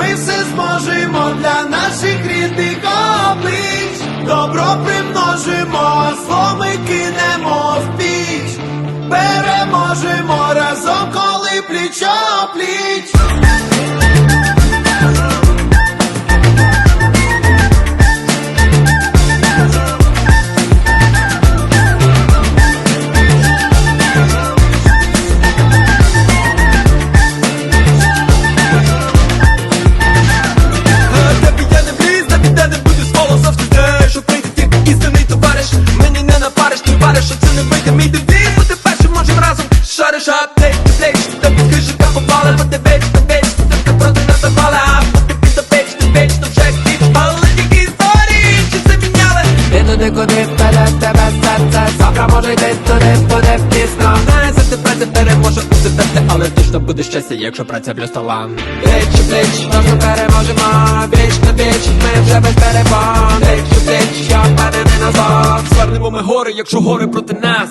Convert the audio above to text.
ми все зможемо для наших рідних облич. Добро примножимо, а ми кинемо в піч. Переможемо разом, коли пліч бо ти проти нас запали, а поки ти вже тільки історії, чи це міняли Ти туди, куди впаде тебе серце. Завтра може йти туди, буде пізно. Знає, завжди праця переможе у тебе, але точно буде щастя, якщо праця плюс талант Плеч, плеч, Разом переможемо. Віч на віч, ми вже без перебон Плеч, плеч, я впевнений назад? Звернемо ми гори, якщо гори проти нас